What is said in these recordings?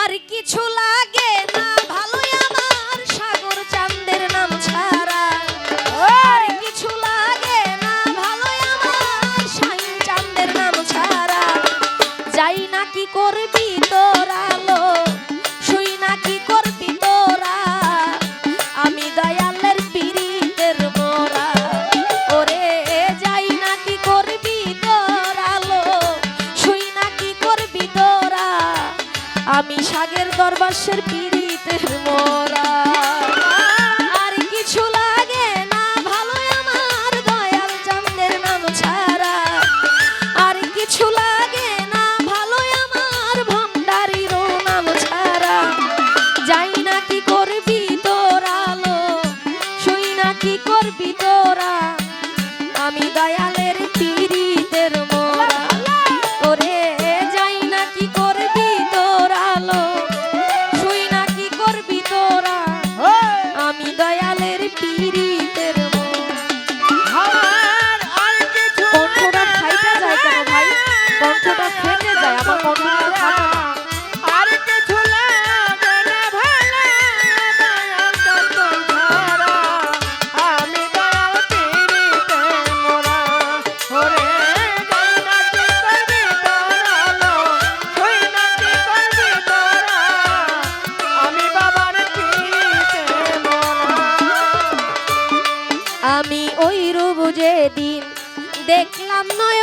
আর কিছু লাগে না। আমি সাগের দরবাসের পীড়িতের মোরা। দেখলাম নয়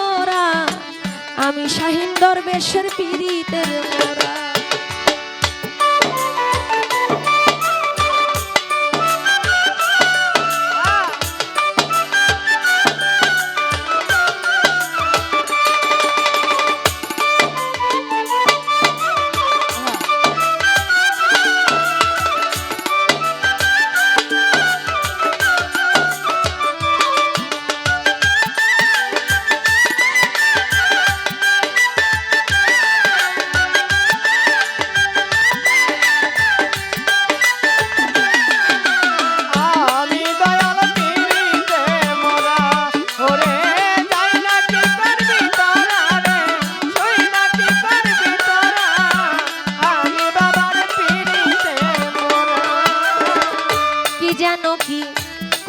আমি শাহিন দরবেশের পিড়িতের মোরা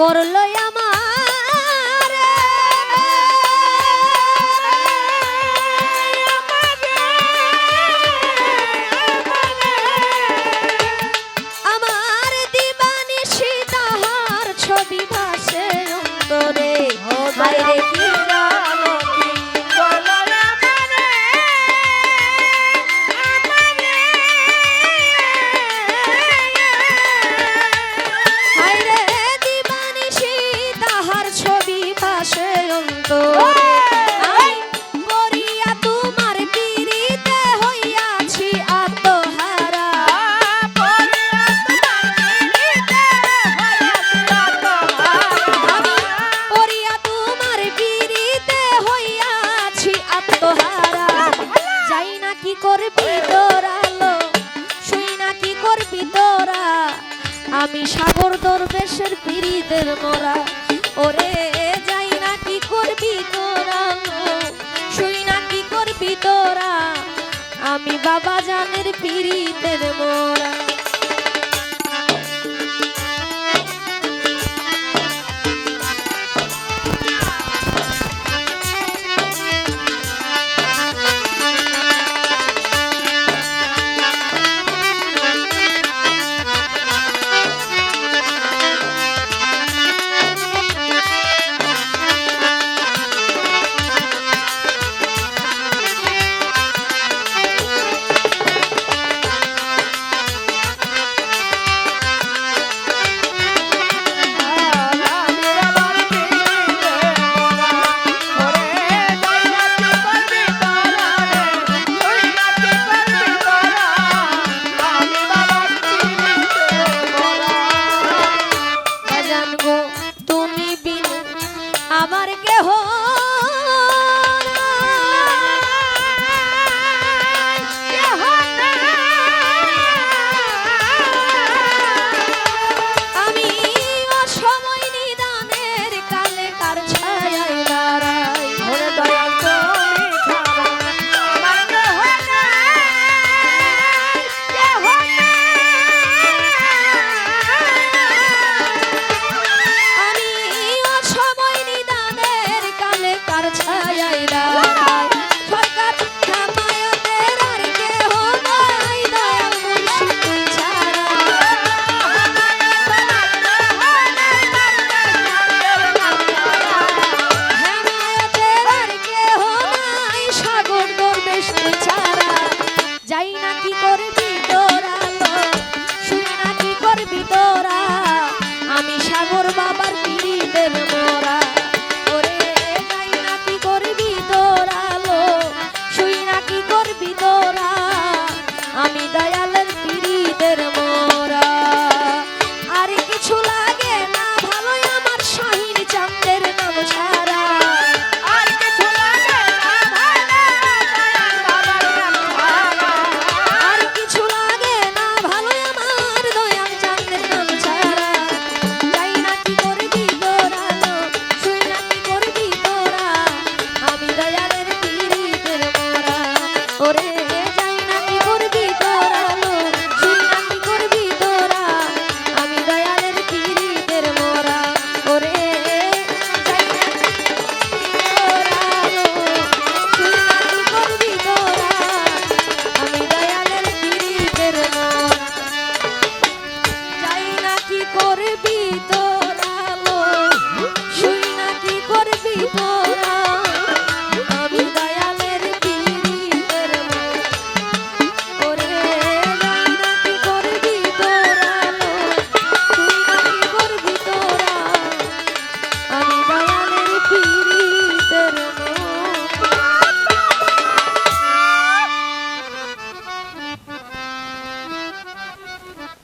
Corolla আমি সাগর দরবেশের পীড়িতের মোরা। ওরে, যাই না কি করবি তোরা? শুই না কি করবি তোরা? আমি বাবা জানের পীড়িতের মোরা।